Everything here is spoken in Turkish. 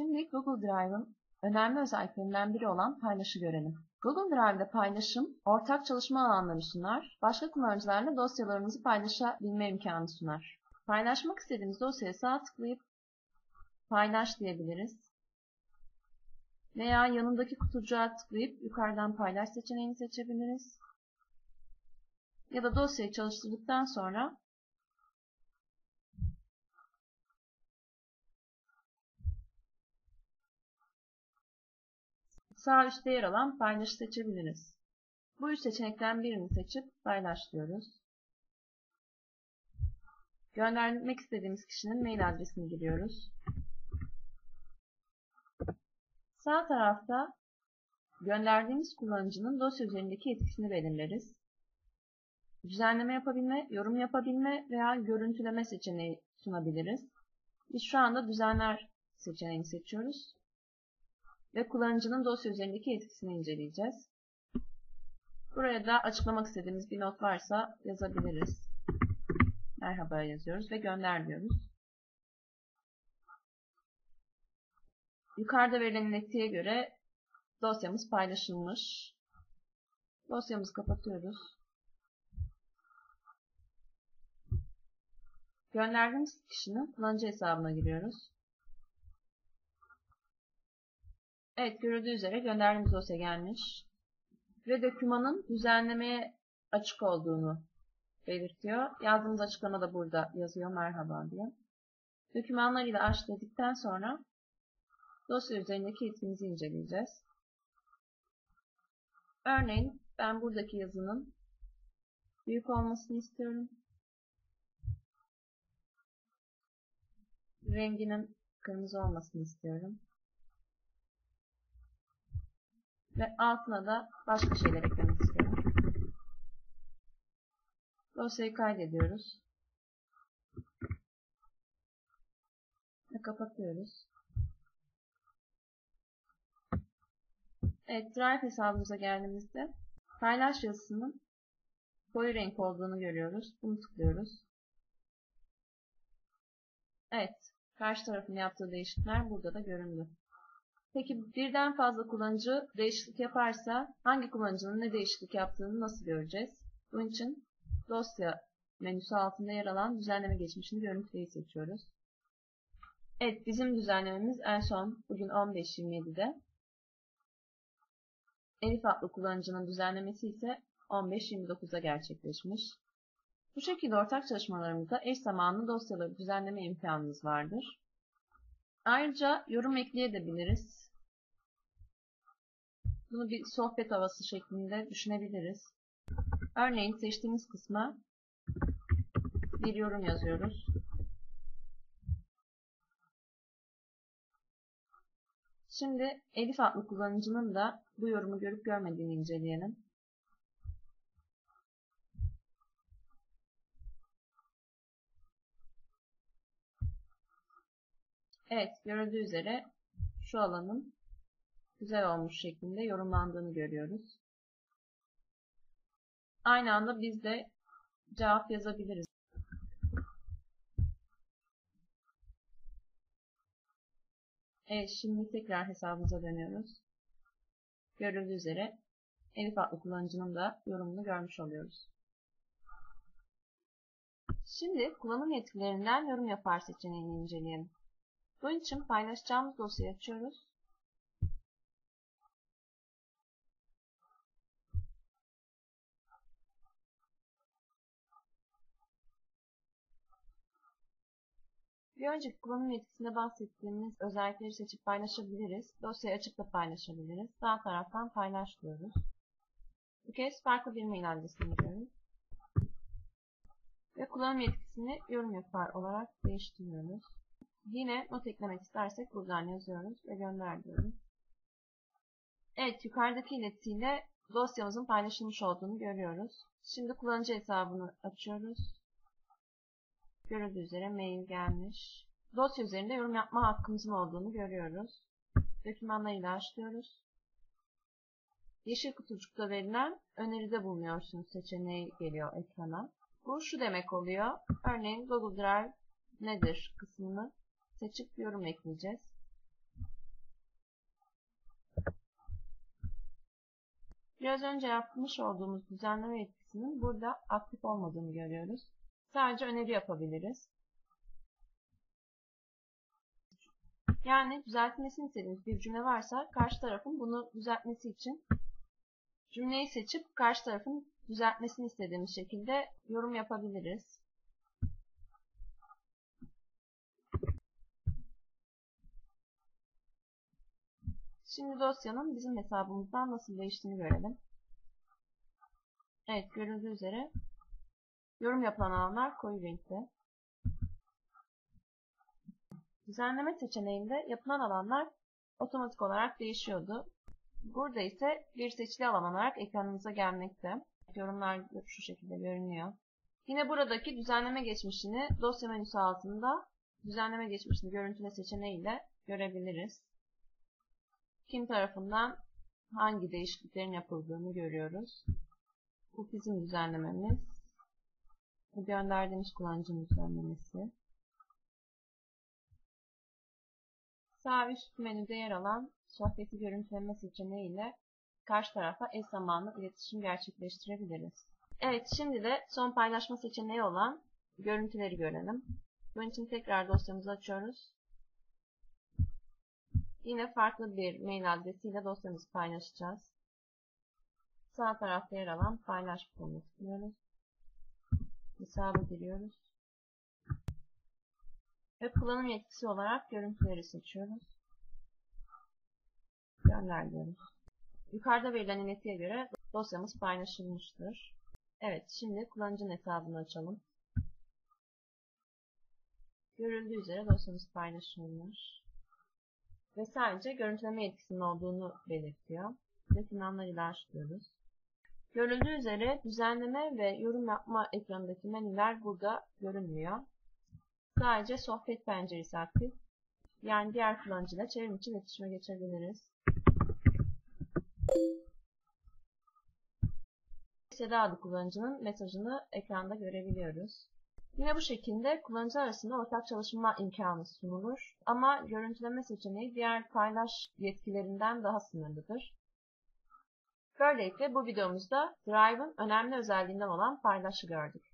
Şimdi Google Drive'ın önemli özelliklerinden biri olan paylaşı görelim. Google Drive'de paylaşım, ortak çalışma alanları sunar, başka kullanıcılarla dosyalarımızı paylaşabilme imkanı sunar. Paylaşmak istediğimiz dosyaya sağ tıklayıp paylaş diyebiliriz. Veya yanındaki kutucuğa tıklayıp yukarıdan paylaş seçeneğini seçebiliriz. Ya da dosyayı çalıştırdıktan sonra sağ üstte yer alan paylaşı seçebiliriz. Bu üç seçenekten birini seçip paylaş diyoruz. Göndermek istediğimiz kişinin mail adresini giriyoruz. Sağ tarafta gönderdiğimiz kullanıcının dosya üzerindeki etkisini belirleriz. Düzenleme yapabilme, yorum yapabilme veya görüntüleme seçeneği sunabiliriz. Biz şu anda düzenler seçeneğini seçiyoruz. Ve kullanıcının dosya üzerindeki etkisini inceleyeceğiz. Buraya da açıklamak istediğimiz bir not varsa yazabiliriz. Merhaba yazıyoruz ve gönder diyoruz. Yukarıda verilen iletiye göre dosyamız paylaşılmış. Dosyamızı kapatıyoruz. Gönderdiğimiz kişinin kullanıcı hesabına giriyoruz. Evet görüldüğü üzere gönderdiğimiz dosya gelmiş. Ve dokümanın düzenlemeye açık olduğunu belirtiyor. Yazdığımız açıklama da burada yazıyor merhaba diye. Dokümanlarıyla aç dedikten sonra dosya üzerindeki etkimizi inceleyeceğiz. Örneğin ben buradaki yazının büyük olmasını istiyorum. Renginin kırmızı olmasını istiyorum. Ve altına da başka şeyler eklemek istiyorum. Dosyayı kaydediyoruz. Ve kapatıyoruz. Evet, Drive hesabımıza geldiğimizde paylaş yazısının koyu renk olduğunu görüyoruz. Bunu tıklıyoruz. Evet, karşı tarafın yaptığı değişiklikler burada da göründü. Peki birden fazla kullanıcı değişiklik yaparsa hangi kullanıcının ne değişiklik yaptığını nasıl göreceğiz? Bunun için dosya menüsü altında yer alan düzenleme geçmişini görüntüleyi seçiyoruz. Evet bizim düzenlememiz en son bugün 15.27'de. Elif adlı kullanıcının düzenlemesi ise 15.29'da gerçekleşmiş. Bu şekilde ortak çalışmalarımızda eş zamanlı dosyaları düzenleme imkanımız vardır. Ayrıca yorum ekleyebiliriz. Bunu bir sohbet havası şeklinde düşünebiliriz. Örneğin seçtiğimiz kısma bir yorum yazıyoruz. Şimdi Elif adlı kullanıcının da bu yorumu görüp görmediğini inceleyelim. Evet, görüldüğü üzere şu alanın güzel olmuş şeklinde yorumlandığını görüyoruz. Aynı anda biz de cevap yazabiliriz. Evet, şimdi tekrar hesabımıza dönüyoruz. Görüldüğü üzere Elif adlı kullanıcının da yorumunu görmüş oluyoruz. Şimdi kullanım yetkilerinden yorum yapar seçeneğini inceleyelim. Bunun için paylaşacağımız dosyayı açıyoruz. Bir önceki kullanım yetkisinde bahsettiğimiz özellikleri seçip paylaşabiliriz. Dosyayı açıp da paylaşabiliriz. Sağ taraftan paylaş diyoruz. Bu kez farklı bir mail adresini giriyoruz. Ve kullanım yetkisini yorum yapar olarak değiştiriyoruz. Yine not eklemek istersek buradan yazıyoruz ve gönder diyoruz. Evet yukarıdaki iletiyle dosyamızın paylaşılmış olduğunu görüyoruz. Şimdi kullanıcı hesabını açıyoruz. Görüldüğü üzere mail gelmiş. Dosya üzerinde yorum yapma hakkımızın olduğunu görüyoruz. Dokümanlarıyla açlıyoruz. Yeşil kutucukta verilen öneride bulunuyorsunuz seçeneği geliyor ekrana. Bu şu demek oluyor. Örneğin Google Drive nedir kısmını seçip yorum ekleyeceğiz. Biraz önce yapmış olduğumuz düzenleme etkisinin burada aktif olmadığını görüyoruz. Sadece öneri yapabiliriz. Yani düzeltmesini istediğimiz bir cümle varsa karşı tarafın bunu düzeltmesi için cümleyi seçip karşı tarafın düzeltmesini istediğimiz şekilde yorum yapabiliriz. Şimdi dosyanın bizim hesabımızdan nasıl değiştiğini görelim. Evet görüldüğü üzere yorum yapılan alanlar koyu renkte. Düzenleme seçeneğinde yapılan alanlar otomatik olarak değişiyordu. Burada ise bir seçili alan olarak ekranımıza gelmekte. Yorumlar şu şekilde görünüyor. Yine buradaki düzenleme geçmişini dosya menüsü altında düzenleme geçmişini görüntüle seçeneğiyle görebiliriz. Kim tarafından hangi değişikliklerin yapıldığını görüyoruz. Bu bizim düzenlememiz. Bu gönderdiğimiz kullanıcının düzenlemesi. Sağ üst menüde yer alan sohbeti görüntüleme seçeneği ile karşı tarafa eş zamanlı iletişim gerçekleştirebiliriz. Evet şimdi de son paylaşma seçeneği olan görüntüleri görelim. Bunun için tekrar dosyamızı açıyoruz. Yine farklı bir mail adresiyle dosyamızı paylaşacağız. Sağ tarafta yer alan paylaş butonuna tıklıyoruz. Hesaba giriyoruz. Ve kullanım yetkisi olarak görüntüleri seçiyoruz. Gönder diyoruz. Yukarıda verilen iletiye göre dosyamız paylaşılmıştır. Evet, şimdi kullanıcının hesabını açalım. Görüldüğü üzere dosyamız paylaşılmış. Ve sadece görüntüleme yetkisinin olduğunu belirtiyor. Dokümanlar ile açıyoruz. Görüldüğü üzere düzenleme ve yorum yapma ekranındaki menüler burada görünmüyor. Sadece sohbet penceresi aktif. Yani diğer kullanıcıyla çevrim içi iletişime geçebiliriz. Seda adlı kullanıcının mesajını ekranda görebiliyoruz. Yine bu şekilde kullanıcı arasında ortak çalışma imkanı sunulur ama görüntüleme seçeneği diğer paylaş yetkilerinden daha sınırlıdır. Böylelikle bu videomuzda Drive'ın önemli özelliğinden olan paylaşı gördük.